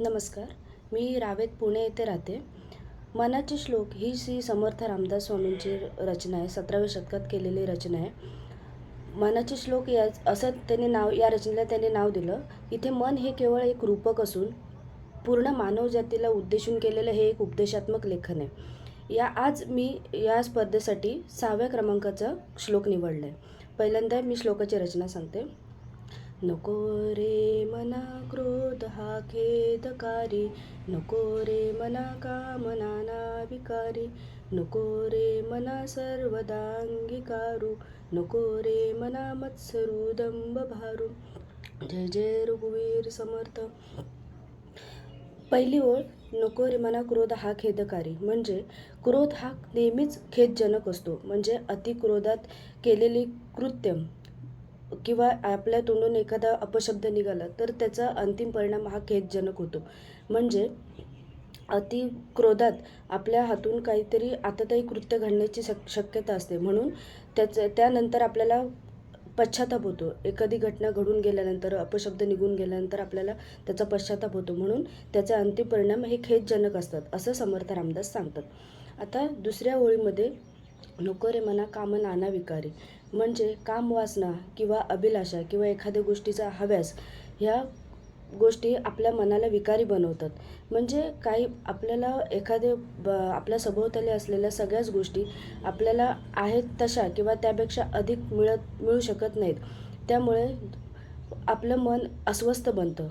नमस्कार. मी रावेत पुणे येथे राहते. मनाचे श्लोक ही श्री समर्थ रामदास स्वामींची रचना आहे. सतराव्या शतकात केलेली रचना आहे. मनाचे श्लोक या असं त्यांनी नाव या रचनेला त्यांनी नाव दिलं. इथे मन हे केवळ एक रूपक असून पूर्ण मानवजातीला उद्देशून केलेलं हे एक उपदेशात्मक लेखन आहे. या आज मी या स्पर्धेसाठी सहाव्या क्रमांकाचा श्लोक निवडला आहे पहिल्यांदा मी श्लोकाची रचना सांगते. नको रे मना खेदकारी नको रे मना कामना ना विकारी नको रे मना सर्वदा अंगीकारू नको रे मना मत्सरू दंब भारू जय जय रघुवीर समर्थ. पहिली ओळ नको रे मना क्रोध हा खेदकारी. म्हणजे क्रोध हा नेहमीच खेदजनक असतो. म्हणजे अतिक्रोधात केलेली कृत्य किंवा आपल्या तोंडून एखादा अपशब्द निघाला तर त्याचा अंतिम परिणाम हा खेदजनक होतो. म्हणजे अति क्रोधात आपल्या हातून काहीतरी आताताई कृत्य घडण्याची शक शक्यता असते. म्हणून त्याचं त्यानंतर आपल्याला पश्चाताप होतो. एखादी घटना घडून गेल्यानंतर अपशब्द निघून गेल्यानंतर आपल्याला त्याचा पश्चाताप होतो. म्हणून त्याचे अंतिम परिणाम हे खेदजनक असतात असं समर्थ रामदास सांगतात. आता दुसऱ्या ओळीमध्ये नको रे मना काम नाना विकारी? म्हणजे काम वासना किंवा अभिलाषा किंवा एखाद्या गोष्टीचा हव्यास ह्या गोष्टी आपल्या मनाला विकारी बनवतात. म्हणजे काही आपल्याला एखादे ब आपल्या सभोवताली असलेल्या सगळ्याच गोष्टी आपल्याला आहेत तशा किंवा त्यापेक्षा अधिक मिळत मिळू शकत नाहीत. त्यामुळे आपलं मन अस्वस्थ बनतं.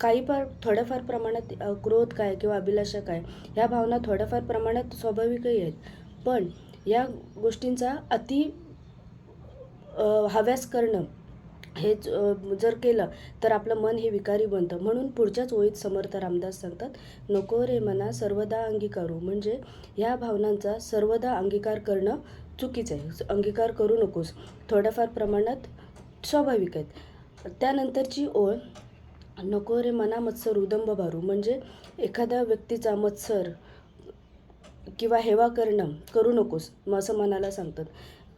काही फार थोड्याफार प्रमाणात क्रोध काय किंवा अभिलाषा काय ह्या भावना थोड्याफार प्रमाणात स्वाभाविकही आहेत. पण या गोष्टींचा अति हव्यास करणं हे जर केलं तर आपलं मन हे विकारी बनतं. म्हणून पुढच्याच ओळीत समर्थ रामदास सांगतात नको रे मना सर्वदा अंगीकारू. म्हणजे ह्या भावनांचा सर्वदा अंगीकार करणं चुकीचं आहे. अंगीकार करू नकोस. थोड्याफार प्रमाणात स्वाभाविक आहेत. त्यानंतरची ओळ नको रे मना मत्सर उदंब भारू. म्हणजे एखाद्या व्यक्तीचा मत्सर किंवा हेवा करणं करू नकोस मग असं मनाला सांगतात.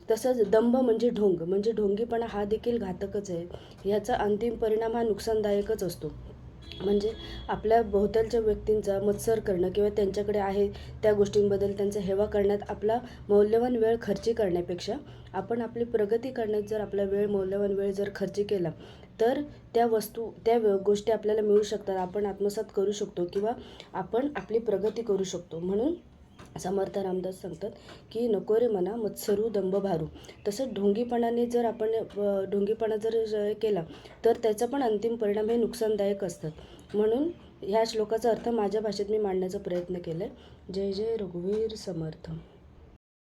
तसंच दंभ म्हणजे ढोंग म्हणजे ढोंगीपणा हा देखील घातकच आहे. ह्याचा अंतिम परिणाम हा नुकसानदायकच असतो. म्हणजे आपल्या भोवतालच्या व्यक्तींचा मत्सर करणं किंवा त्यांच्याकडे आहे त्या गोष्टींबद्दल त्यांचा हेवा करण्यात आपला मौल्यवान वेळ खर्ची करण्यापेक्षा आपण आपली प्रगती करण्यात जर आपला वेळ मौल्यवान वेळ जर खर्ची केला तर त्या वस्तू त्या गोष्टी आपल्याला मिळू शकतात. आपण आत्मसात करू शकतो किंवा आपण आपली प्रगती करू शकतो. म्हणून समर्थ रामदास सांगतात की नको रे मना मत्सरू दंभ भारू. तसंच ढोंगीपणाने जर आपण ढोंगीपणा जर केला तर त्याचा पण अंतिम परिणाम हे नुकसानदायक असतात. म्हणून ह्या श्लोकाचा अर्थ माझ्या भाषेत मी मांडण्याचा प्रयत्न केला आहे जय जय रघुवीर समर्थ.